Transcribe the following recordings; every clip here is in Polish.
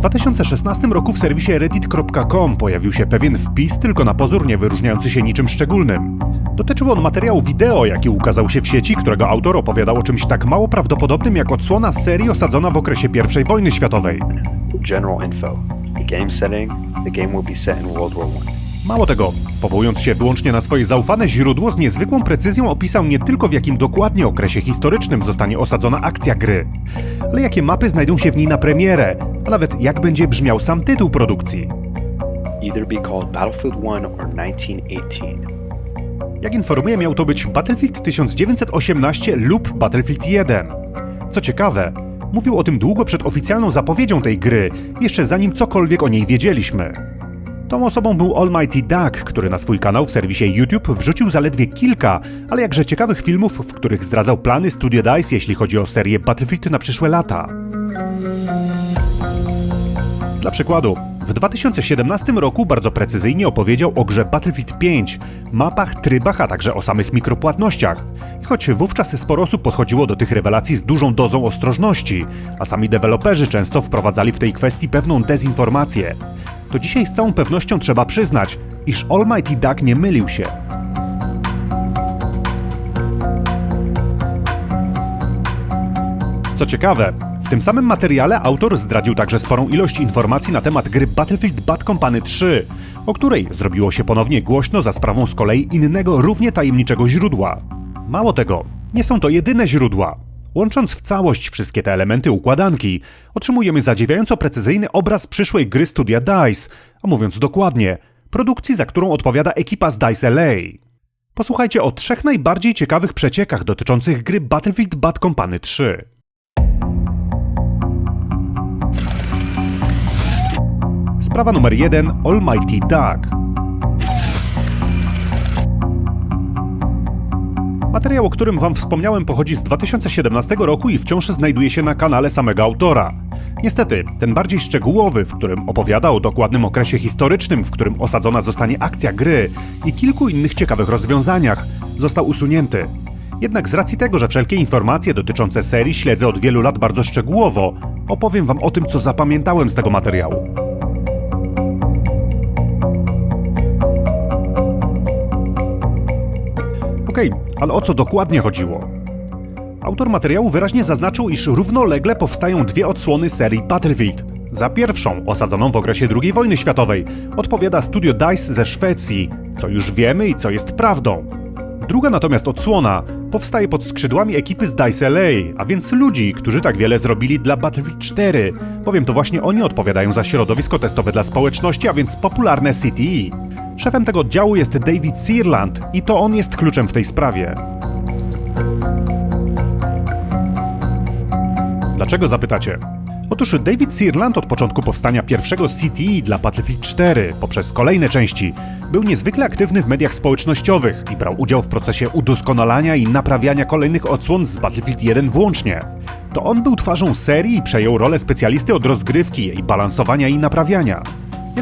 2016 roku w serwisie reddit.com pojawił się pewien wpis, tylko na pozór nie wyróżniający się niczym szczególnym. Dotyczył on materiału wideo, jaki ukazał się w sieci, którego autor opowiadał o czymś tak mało prawdopodobnym jak odsłona serii osadzona w okresie I wojny światowej. General info. The game setting, the game will be set in World War I. Mało tego, powołując się wyłącznie na swoje zaufane źródło, z niezwykłą precyzją opisał nie tylko w jakim dokładnie okresie historycznym zostanie osadzona akcja gry, ale jakie mapy znajdą się w niej na premierę, nawet jak będzie brzmiał sam tytuł produkcji. Either be called Battlefield 1 or 1918. Jak informuję, miał to być Battlefield 1918 lub Battlefield 1. Co ciekawe, mówił o tym długo przed oficjalną zapowiedzią tej gry, jeszcze zanim cokolwiek o niej wiedzieliśmy. Tą osobą był Almighty Duck, który na swój kanał w serwisie YouTube wrzucił zaledwie kilka, ale jakże ciekawych filmów, w których zdradzał plany Studio DICE, jeśli chodzi o serię Battlefield na przyszłe lata. Dla przykładu, w 2017 roku bardzo precyzyjnie opowiedział o grze Battlefield 5, mapach, trybach, a także o samych mikropłatnościach. I choć wówczas sporo osób podchodziło do tych rewelacji z dużą dozą ostrożności, a sami deweloperzy często wprowadzali w tej kwestii pewną dezinformację, to dzisiaj z całą pewnością trzeba przyznać, iż Almighty Duck nie mylił się. Co ciekawe, w tym samym materiale autor zdradził także sporą ilość informacji na temat gry Battlefield Bad Company 3, o której zrobiło się ponownie głośno za sprawą z kolei innego, równie tajemniczego źródła. Mało tego, nie są to jedyne źródła. Łącząc w całość wszystkie te elementy układanki, otrzymujemy zadziwiająco precyzyjny obraz przyszłej gry studia DICE, a mówiąc dokładnie, produkcji, za którą odpowiada ekipa z DICE LA. Posłuchajcie o trzech najbardziej ciekawych przeciekach dotyczących gry Battlefield Bad Company 3. Sprawa numer 1 Almighty Duck. Materiał, o którym wam wspomniałem, pochodzi z 2017 roku i wciąż znajduje się na kanale samego autora. Niestety, ten bardziej szczegółowy, w którym opowiada o dokładnym okresie historycznym, w którym osadzona zostanie akcja gry i kilku innych ciekawych rozwiązaniach, został usunięty. Jednak z racji tego, że wszelkie informacje dotyczące serii śledzę od wielu lat bardzo szczegółowo, opowiem wam o tym, co zapamiętałem z tego materiału. Okej, ale o co dokładnie chodziło? Autor materiału wyraźnie zaznaczył, iż równolegle powstają dwie odsłony serii Battlefield. Za pierwszą, osadzoną w okresie II wojny światowej, odpowiada studio DICE ze Szwecji, co już wiemy i co jest prawdą. Druga natomiast odsłona powstaje pod skrzydłami ekipy z DICE LA, a więc ludzi, którzy tak wiele zrobili dla Battlefield 4, bowiem to właśnie oni odpowiadają za środowisko testowe dla społeczności, a więc popularne CTE. Szefem tego oddziału jest David Searland i to on jest kluczem w tej sprawie. Dlaczego zapytacie? Otóż David Searland od początku powstania pierwszego CTE dla Battlefield 4 poprzez kolejne części był niezwykle aktywny w mediach społecznościowych i brał udział w procesie udoskonalania i naprawiania kolejnych odsłon z Battlefield 1 włącznie. To on był twarzą serii i przejął rolę specjalisty od rozgrywki, jej balansowania i naprawiania.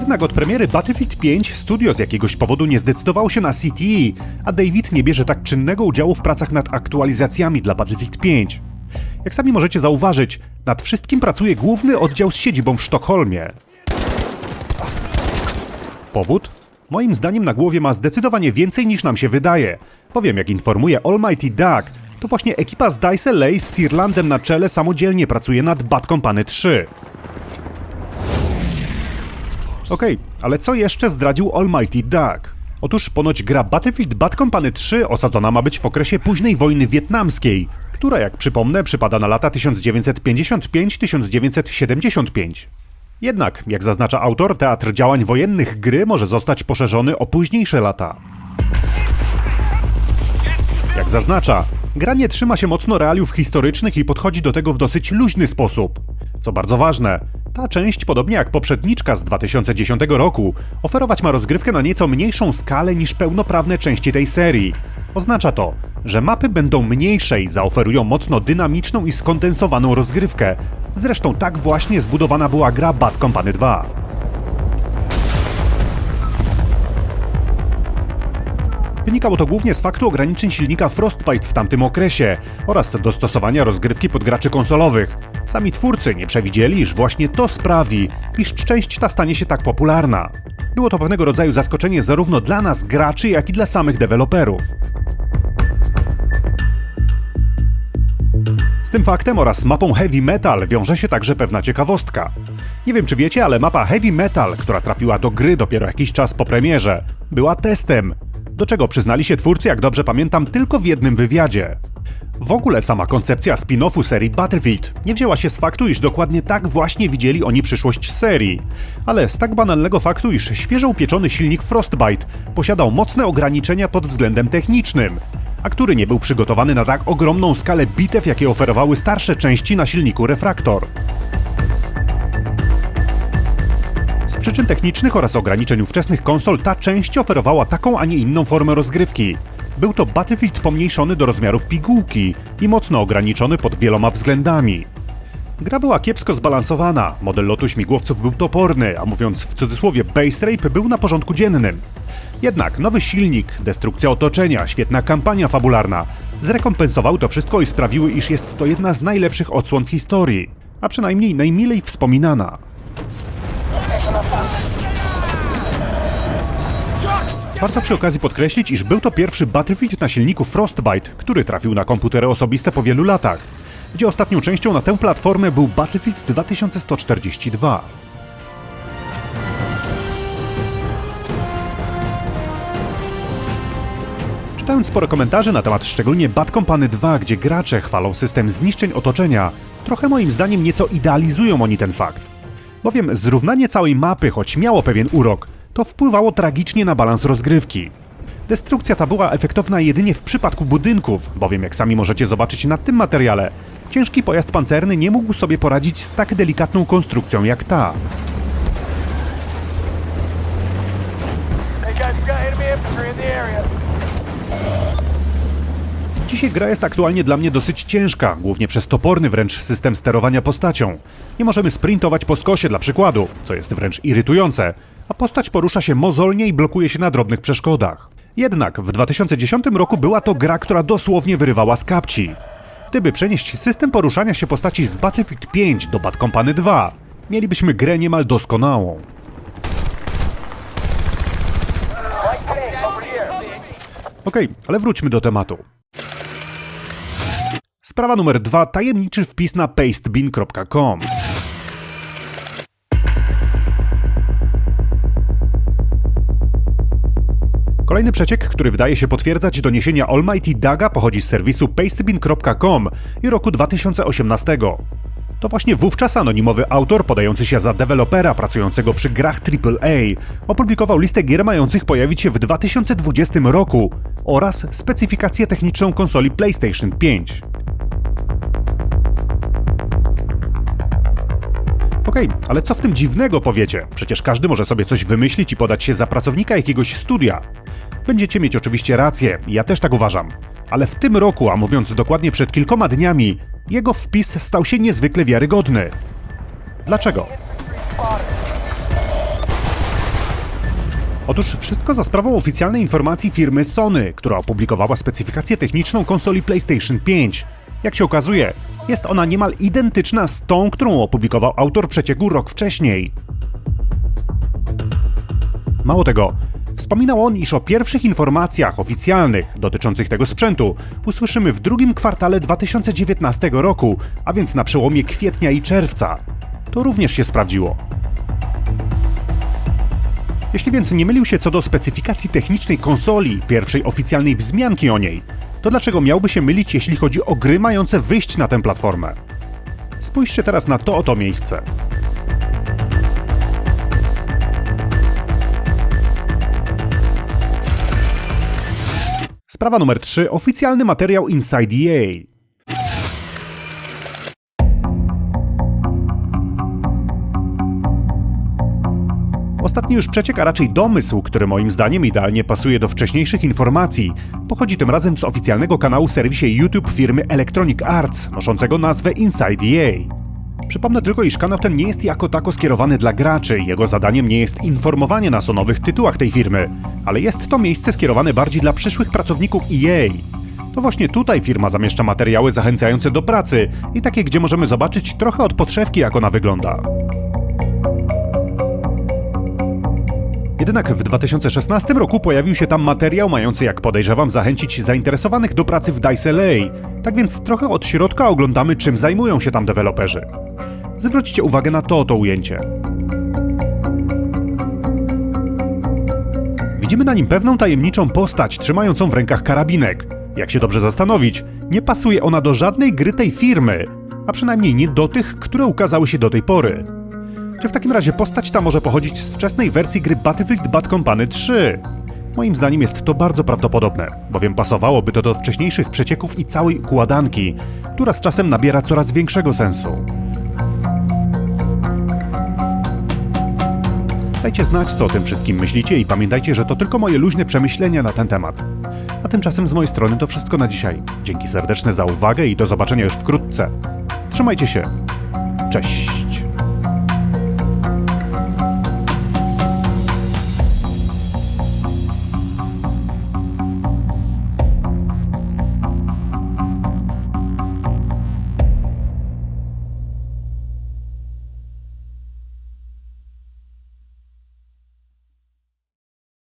Jednak od premiery Battlefield 5 studio z jakiegoś powodu nie zdecydowało się na CTE, a David nie bierze tak czynnego udziału w pracach nad aktualizacjami dla Battlefield 5. Jak sami możecie zauważyć, nad wszystkim pracuje główny oddział z siedzibą w Sztokholmie. Powód? Moim zdaniem na głowie ma zdecydowanie więcej niż nam się wydaje. Powiem, jak informuje Almighty Duck, to właśnie ekipa z Dice LA z Searlandem na czele samodzielnie pracuje nad Bad Company 3. Okej, ale co jeszcze zdradził Almighty Duck? Otóż ponoć gra Battlefield Bad Company 3 osadzona ma być w okresie późnej wojny wietnamskiej, która, jak przypomnę, przypada na lata 1955-1975. Jednak, jak zaznacza autor, teatr działań wojennych gry może zostać poszerzony o późniejsze lata. Jak zaznacza, gra nie trzyma się mocno realiów historycznych i podchodzi do tego w dosyć luźny sposób. Co bardzo ważne, ta część, podobnie jak poprzedniczka z 2010 roku, oferować ma rozgrywkę na nieco mniejszą skalę niż pełnoprawne części tej serii. Oznacza to, że mapy będą mniejsze i zaoferują mocno dynamiczną i skondensowaną rozgrywkę. Zresztą tak właśnie zbudowana była gra Bad Company 2. Wynikało to głównie z faktu ograniczeń silnika Frostbite w tamtym okresie oraz dostosowania rozgrywki pod graczy konsolowych. Sami twórcy nie przewidzieli, iż właśnie to sprawi, iż część ta stanie się tak popularna. Było to pewnego rodzaju zaskoczenie zarówno dla nas, graczy, jak i dla samych deweloperów. Z tym faktem oraz mapą Heavy Metal wiąże się także pewna ciekawostka. Nie wiem czy wiecie, ale mapa Heavy Metal, która trafiła do gry dopiero jakiś czas po premierze, była testem, do czego przyznali się twórcy, jak dobrze pamiętam, tylko w jednym wywiadzie. W ogóle sama koncepcja spin-offu serii Battlefield nie wzięła się z faktu, iż dokładnie tak właśnie widzieli oni przyszłość serii, ale z tak banalnego faktu, iż świeżo upieczony silnik Frostbite posiadał mocne ograniczenia pod względem technicznym, a który nie był przygotowany na tak ogromną skalę bitew, jakie oferowały starsze części na silniku Refraktor. Z przyczyn technicznych oraz ograniczeń ówczesnych konsol ta część oferowała taką, a nie inną formę rozgrywki. Był to Battlefield pomniejszony do rozmiarów pigułki i mocno ograniczony pod wieloma względami. Gra była kiepsko zbalansowana, model lotu śmigłowców był toporny, a mówiąc w cudzysłowie base rape był na porządku dziennym. Jednak nowy silnik, destrukcja otoczenia, świetna kampania fabularna zrekompensowały to wszystko i sprawiły, iż jest to jedna z najlepszych odsłon w historii, a przynajmniej najmilej wspominana. Warto przy okazji podkreślić, iż był to pierwszy Battlefield na silniku Frostbite, który trafił na komputery osobiste po wielu latach, gdzie ostatnią częścią na tę platformę był Battlefield 2142. Czytając sporo komentarzy na temat szczególnie Bad Company 2, gdzie gracze chwalą system zniszczeń otoczenia, trochę moim zdaniem nieco idealizują oni ten fakt. Bowiem zrównanie całej mapy, choć miało pewien urok, to wpływało tragicznie na balans rozgrywki. Destrukcja ta była efektowna jedynie w przypadku budynków, bowiem jak sami możecie zobaczyć na tym materiale, ciężki pojazd pancerny nie mógł sobie poradzić z tak delikatną konstrukcją jak ta. Dzisiaj gra jest aktualnie dla mnie dosyć ciężka, głównie przez toporny wręcz system sterowania postacią. Nie możemy sprintować po skosie dla przykładu, co jest wręcz irytujące, a postać porusza się mozolnie i blokuje się na drobnych przeszkodach. Jednak w 2010 roku była to gra, która dosłownie wyrywała z kapci. Gdyby przenieść system poruszania się postaci z Battlefield 5 do Bad Company 2, mielibyśmy grę niemal doskonałą. Okej, ale wróćmy do tematu. Sprawa numer dwa. Tajemniczy wpis na pastebin.com. Kolejny przeciek, który wydaje się potwierdzać doniesienia Almighty Daga, pochodzi z serwisu pastebin.com i roku 2018. To właśnie wówczas anonimowy autor, podający się za dewelopera pracującego przy grach AAA, opublikował listę gier mających pojawić się w 2020 roku oraz specyfikację techniczną konsoli PlayStation 5. Okej, ale co w tym dziwnego powiecie? Przecież każdy może sobie coś wymyślić i podać się za pracownika jakiegoś studia. Będziecie mieć oczywiście rację, ja też tak uważam. Ale w tym roku, a mówiąc dokładnie przed kilkoma dniami, jego wpis stał się niezwykle wiarygodny. Dlaczego? Otóż wszystko za sprawą oficjalnej informacji firmy Sony, która opublikowała specyfikację techniczną konsoli PlayStation 5. Jak się okazuje, jest ona niemal identyczna z tą, którą opublikował autor przecieku rok wcześniej. Mało tego, wspominał on, iż o pierwszych informacjach oficjalnych dotyczących tego sprzętu usłyszymy w drugim kwartale 2019 roku, a więc na przełomie kwietnia i czerwca. To również się sprawdziło. Jeśli więc nie mylił się co do specyfikacji technicznej konsoli, pierwszej oficjalnej wzmianki o niej, to dlaczego miałby się mylić, jeśli chodzi o gry mające wyjść na tę platformę? Spójrzcie teraz na to oto miejsce. Sprawa numer 3. Oficjalny materiał Inside EA. Ostatni już przeciek, a raczej domysł, który moim zdaniem idealnie pasuje do wcześniejszych informacji, pochodzi tym razem z oficjalnego kanału serwisie YouTube firmy Electronic Arts, noszącego nazwę Inside EA. Przypomnę tylko, iż kanał ten nie jest jako tako skierowany dla graczy, jego zadaniem nie jest informowanie nas o nowych tytułach tej firmy, ale jest to miejsce skierowane bardziej dla przyszłych pracowników EA. To właśnie tutaj firma zamieszcza materiały zachęcające do pracy i takie, gdzie możemy zobaczyć trochę od podszewki, jak ona wygląda. Jednak w 2016 roku pojawił się tam materiał mający, jak podejrzewam, zachęcić zainteresowanych do pracy w DICE LA. Tak więc trochę od środka oglądamy, czym zajmują się tam deweloperzy. Zwróćcie uwagę na to oto ujęcie. Widzimy na nim pewną tajemniczą postać trzymającą w rękach karabinek. Jak się dobrze zastanowić, nie pasuje ona do żadnej gry tej firmy, a przynajmniej nie do tych, które ukazały się do tej pory. Czy w takim razie postać ta może pochodzić z wczesnej wersji gry Battlefield Bad Company 3? Moim zdaniem jest to bardzo prawdopodobne, bowiem pasowałoby to do wcześniejszych przecieków i całej układanki, która z czasem nabiera coraz większego sensu. Dajcie znać, co o tym wszystkim myślicie i pamiętajcie, że to tylko moje luźne przemyślenia na ten temat. A tymczasem z mojej strony to wszystko na dzisiaj. Dzięki serdeczne za uwagę i do zobaczenia już wkrótce. Trzymajcie się. Cześć.